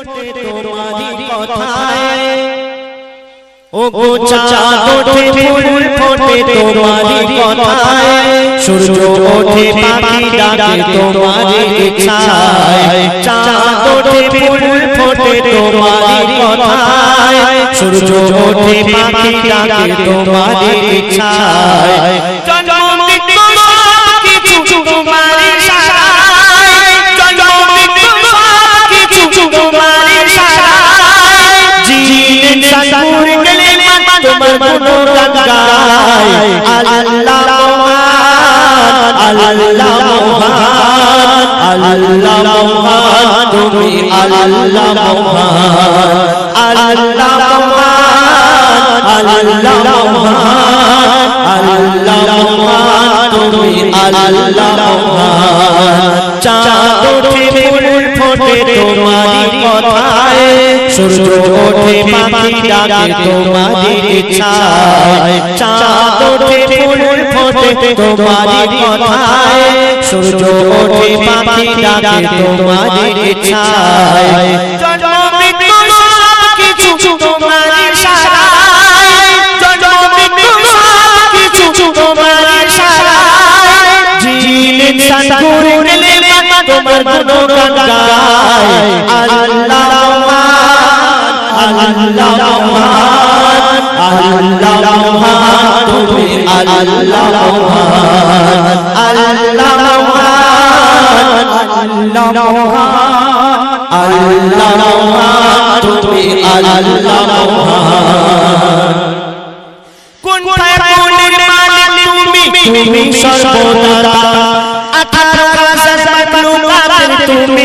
ফোটে তোমারি কথায়। ও গো চাঁদ ওঠে ফুল ফোটে তোমারি কথায়। সূর্য ওঠে পাখি ডাকে তোমারি ইচ্ছায়। চাঁদ ওঠে ফুল ফোটে তোমারি কথায়। সূর্য ওঠে পাখি ডাকে তোমারি ইচ্ছায়। গায়। আল্লাহ আল্লাহ মহান আল্লাহ মহান, তুমি আল্লাহ মহান। আল্লাহ মহান আল্লাহ ফোটে তোমারি কথায় সূর্য ওঠে পাখি ডাকে তোমারি ইচ্ছায়। চাঁদ ওঠে ফুল ফোটে তোমারি কথায়। সূর্য ওঠে পাখি ডাকে তোমারি ইচ্ছায়। তোমারি সারায় জন্ম মৃত্যু আল্লাহ মহান আল্লাহ মহান তুমি আল্লাহ মহান আল্লাহ মহান আল্লাহ মহান আল্লাহ মহান তুমি আল্লাহ মহান কোন ফাগুনের মালিক তুমি তুমি সর্বদাতা আঠারো তুমি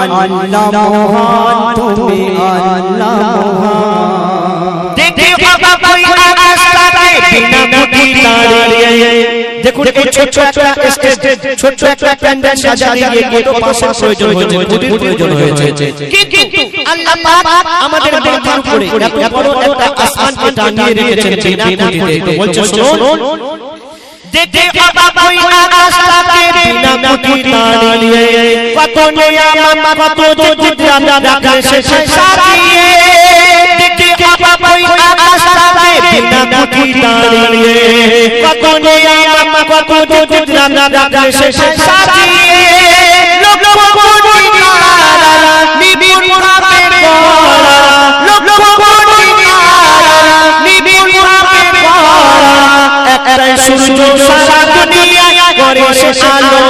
আল্লাহ মহান তুমি আল্লাহ মহান দেখে বাবা কোই আকাশ বিনা মুটি দাঁড়িয়ে দেখুন এই ছোট একটা স্টেজ ছোট একটা প্যান্ডেল সাজিয়ে দিয়ে কত পাশের প্রয়োজন হয়েছে মুটির প্রয়োজন হয়েছে কিন্তু আল্লাহ পাক আমাদের মাথার উপরে এত বড় একটা আসমানকে টানিয়ে রেখেছেন বিনা মুটিতে বলছে শুনুন দেখে বাবা কোই আকাশ বিনা মুটি দাঁড়িয়ে কত নিয়ামত কত জিজ্ঞান রাখে সে সারিয়ে দেখে বাবা কোই আকাশ বিনা মুটি দাঁড়িয়ে। কত নিয়ামত কত জিজ্ঞান রাখে সে সারিয়ে লোক কোটি কোটি সূর্য সারা দুনিয়া করে সে আলোময়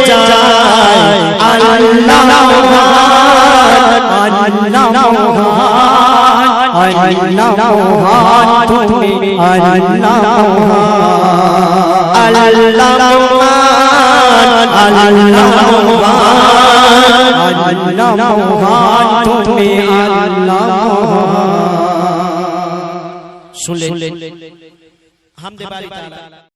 আল্লাহ মহান তুমি আল্লাহ মহান আল্লাহ মহান আল্লাহ মহান আল্লাহ মহান তুমি আল্লাহ মহান। শুনলেন হামদে বাড়ি তাআলা